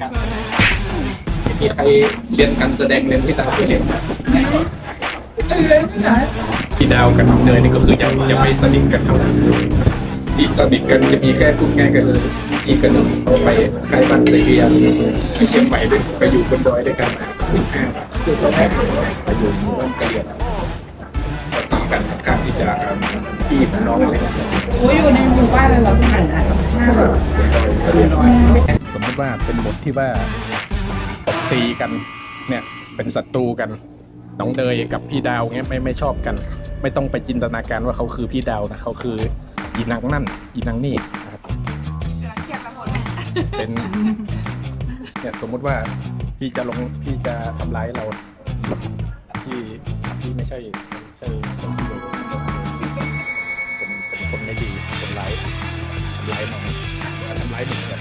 กันมีใครเรียนการแสดงเรียนที่ต่างประเทศไหมพี่ดาวกับน้องเนยนี่ก็คือยังยังไม่สนิทกันเท่าไหร่ที่สนิทกันจะมีแค่พูดง่ายกันเลยอีกกันเขาไปใกล้บ้านเสียไปเชียงใหม่ด้วยไปอยู่บนดอยด้วยกันสิบห้าคือตอนแรกไปอยู่บ้านเสียก็ตามกันการที่จะพี่น้องอะไรกันโอ้ยอยู่ในหมู่บ้านเลยเหรอพี่หน่าแบบสมมติ ว่าเป็นบทที่ว่าตบตีกันเนี่ยเป็นศัตรูกันน้องเนยกับพี่ดาวเงี้ยไม่ไม่ชอบกัน ไม่ต้องไปจินตนาการว่าเขาคือพี่ดาวนะเขาคืออีนางนั่นอีนางนี่นะครับเป็นเนี่ยสมมติว่าพี่จะลงพี่จะทำร้ายเราพี่พี่ไม่ใช่ไม่ใช่คนที่เลวเป็นเป็นคนไม่ดีคนร้ายทำร้ายน้องทำร้ายหนูแบบ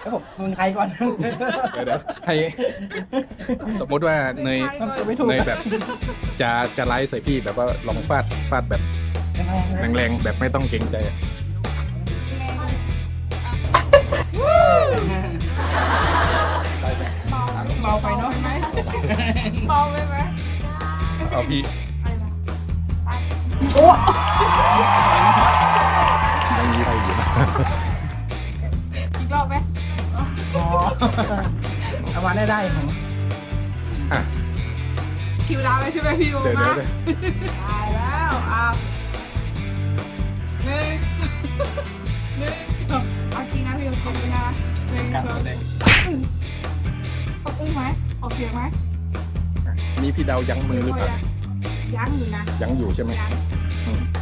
แล้วผมมึงใครก่อน เดี๋ยวเดี๋ยวให้สมมุติว่าเนยไม่ถูกเนยแบบ จะจะไลฟ์ใส่พี่แบบว่าลองฟาดฟาดแบบแรงๆแบบไม่ต้องเกรงใจอะเบาไปเนาะไหมเบาไปไหม เอาพี่ โอ้ยังมี อะไรอยู่นะอีกรอบไหมอ๋อเอามาได้ได้ของอะ คิวดาวเลยใช่ไหมพี่โอเดี๋ยวมาเดี๋ยวเดี๋ยว ตายแล้วอะหนึ่งหนึ่งสองเอาจริงนะพี่โอจริงนะหนึ่งการสองแสดงออกอึ้งไหมออกเสียงไหมมีพี่ดาวยั้งมือหรือเปล่า ยังอยู่นะยั้งอยู่ใช่ไหมยังอืมนี่ผมผม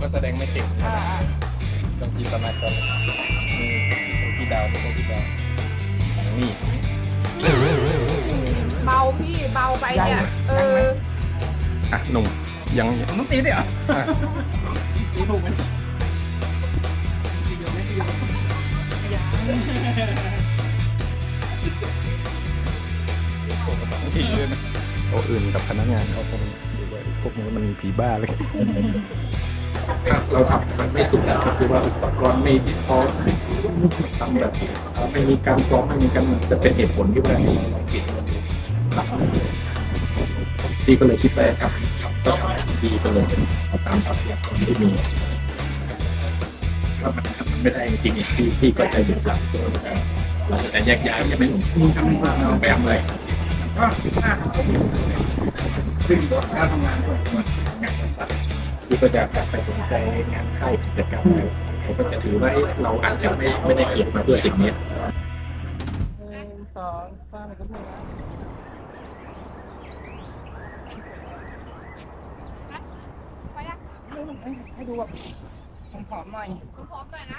ก็แสดงไม่เก่งอ่านะต้องจินตนาการนี่เป็นพี่ดาวเป็นพี่ดาวอย่างนี่เบาพี่เบาไปเนี่ย เออ อะหนุ่มยังผมต้องตีด้วยเหรออะตีถูกไหมสองทีด้วยนะโต๊ะอื่นกับพนักงานเขาคงดูว่าพวกนี้มันผีบ้าเลยถ้า เราทำมันไม่สุดแล้วก็คือว่าอุปกรณ์ไม่พอมทำแบบไม่มีการซ้อมไม่มีการจะเป็นเหตุผลที่ว่าเราผิดดีก็เลยชิดไปกับกับก็ทำดีก็เลยเอาตามทรัพยากรที่มีถ้ามันทำไม่ได้จริงที่ที่ก็จะหยุดหลังเราจะแยกย้ายจะไม่หนุ่มทำไปทำอะไรก็ห้าซึ่งถ้าทำงานด้วยงาน ทที่ก็จะกลับไปสนใจงานค่ายกิจกรรมอะไรเขาก็จะถือว่าเอ๊ะเราอาจจะไม่ไม่ได้เกิดมาเพื่อสิ่งนี้ สองสามก็ไม่ได้ให้ดูแบบผอมๆหน่อย พร้อมหน่อยนะ